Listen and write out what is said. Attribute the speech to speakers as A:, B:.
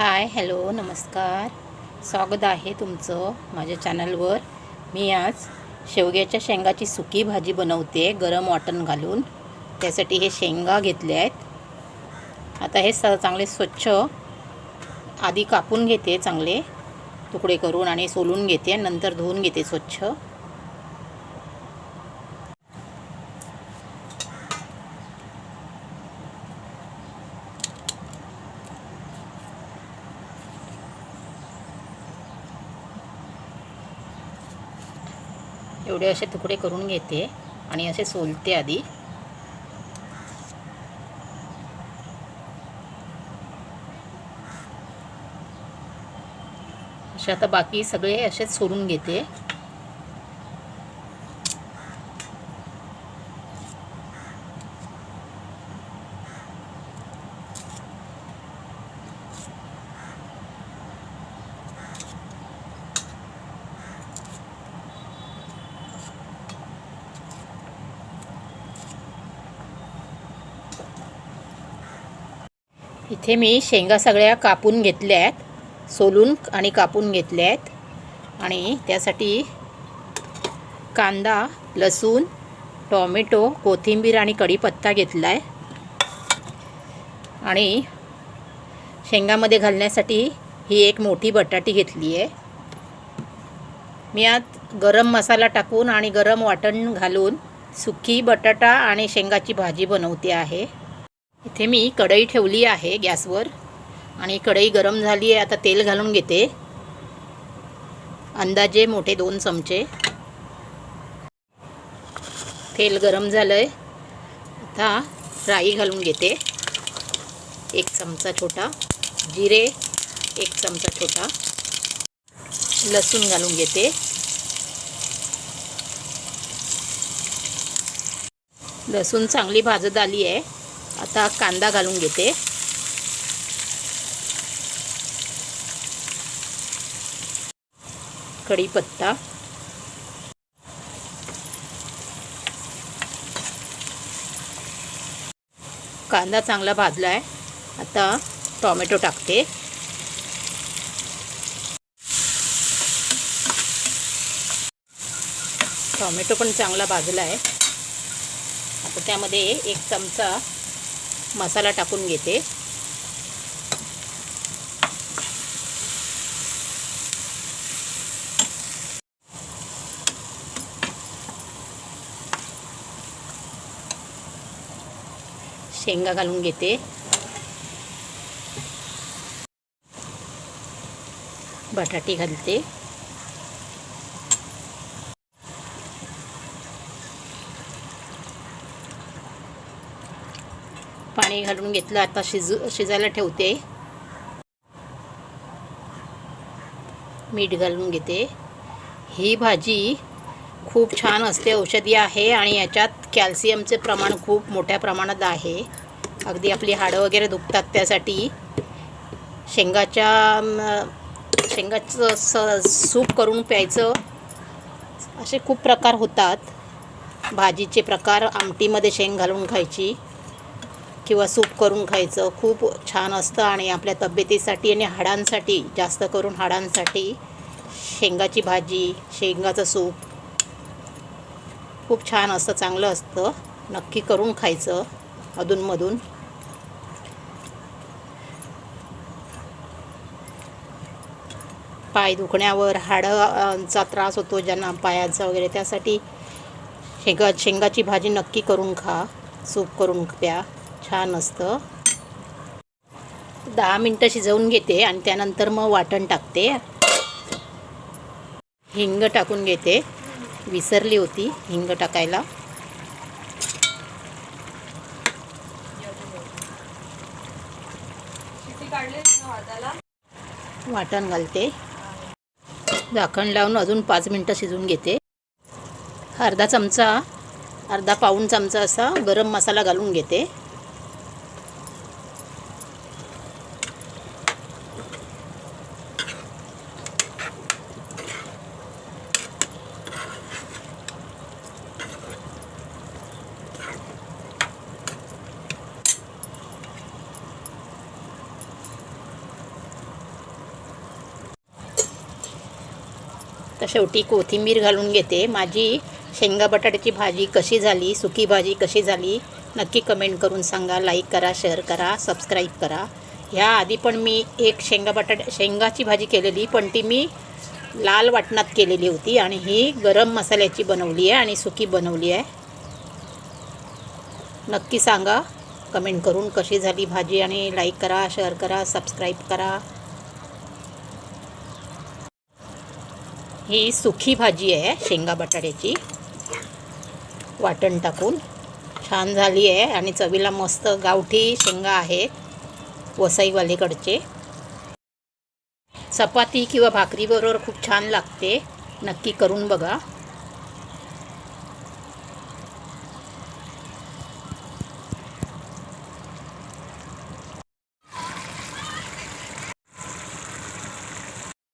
A: Hi hello नमस्कार. स्वागत आहे तुमचं माझ्या चॅनलवर. मी आज शेवग्याच्या शेंगाची सुकी भाजी बनवते गरम वाटण घालून. त्यासाठी हे शेंगा घेतले आहेत. आता हे स चांगले स्वच्छ आधी कापून घेते चांगले. तुकडे करून आणि सोलून घेते नंतर धुवून घेते स्वच्छ. एवढे असे तुकडे करून घेते आणि असे सोलते आधी. असे आता बाकी सगळे असेच सोलून घेते. इथे मी शेंगा सगळ्या कापून घेतल्या आहेत सोलून आणि कापून घेतल्या आहेत. आणि त्यासाठी कांदा लसूण टॉमॅटो कोथिंबीर आणि कढीपत्ता घेतला आहे आणि शेंगामध्ये घालण्यासाठी ही एक मोठी बटाटी घेतली आहे मी आत गरम मसाला टाकून आणि गरम वाटण घालून सुकी बटाटा आणि शेंगाची भाजी बनवते आहे. इथे मी कढई ठेवली आहे गॅसवर. आणि कढई गरम झाली आहे आता तेल घालून घेते. अंदाजे मोठे दोन चमचे. तेल गरम झालं आहे आता राई घालून घेते. एक चमचा छोटा. जिरे एक चमचा छोटा. लसूण घालून घेते. लसूण चांगली भाजत आली आहे. आता कांदा घालून घेते. कढीपत्ता. कांदा चांगला भाजला आहे आता टॉमॅटो टाकते. टॉमॅटो पण चांगला भाजला आहे आता त्यामध्ये एक चमचा मसाला टाकून घेते. शेंगा घालून घेते. बटाटी घालते. पाणी घालून घेतलं. आता शिजू शिजायला ठेवते. मीठ घालून घेते. ही भाजी खूप छान असते. औषधी आहे आणि याच्यात कॅल्शियमचे प्रमाण खूप मोठ्या प्रमाणात आहे. अगदी आपली हाडं वगैरे दुखतात त्यासाठी. शेंगाच्या शेंगाचं स सूप करून प्यायचं. असे खूप प्रकार होतात. भाजीचे प्रकार आमटीमध्ये शेंग घालून खायची. किंवा सूप करून खायचं खूप छान असतं आणि आपल्या तब्येतीसाठी आणि हाडांसाठी जास्त करून हाडांसाठी शेंगाची भाजी शेंगाचं सूप खूप छान असतं चांगलं असतं. नक्की करून खायचं अधूनमधून. पाय दुखण्यावर हाडांचा त्रास होतो ज्यांना पायाचा वगैरे त्यासाठी शेंगा शेंगाची भाजी नक्की करून खा सूप करून प्या. छान असतं. दहा मिनटं शिजवून घेते आणि त्यानंतर मग वाटण टाकते. हिंग टाकून घेते. विसरली होती हिंग टाकायला. वाटण घालते. झाकण लावून अजून पाच मिनटं शिजवून घेते. अर्धा चमचा अर्धा पाऊण चमचा असा गरम मसाला घालून घेते. तर शेवटी कोथिंबीर घालून घेते. माझी शेंगा बटाट्याची भाजी कशी झाली सुकी भाजी कशी झाली नक्की कमेंट करून सांगा. लाईक करा शेअर करा सबस्क्राईब करा. ह्या आधी पण मी एक शेंगा बटाट्या शेंगाची भाजी केलेली पण ती मी लाल वाटणात केलेली होती आणि ही गरम मसाल्याची बनवली आहे आणि सुकी बनवली आहे. नक्की सांगा. कमेंट करून कशी झाली भाजी आणि लाईक करा शेअर करा सबस्क्राईब करा. ही सुखी भाजी आहे शेंगा बटाट्याची. वाटण टाकून. छान झाली आहे आणि चवीला मस्त गावठी शेंगा आहेत वसईवालीकडचे. चपाती किंवा भाकरीबरोबर खूप छान लागते. नक्की करून बघा.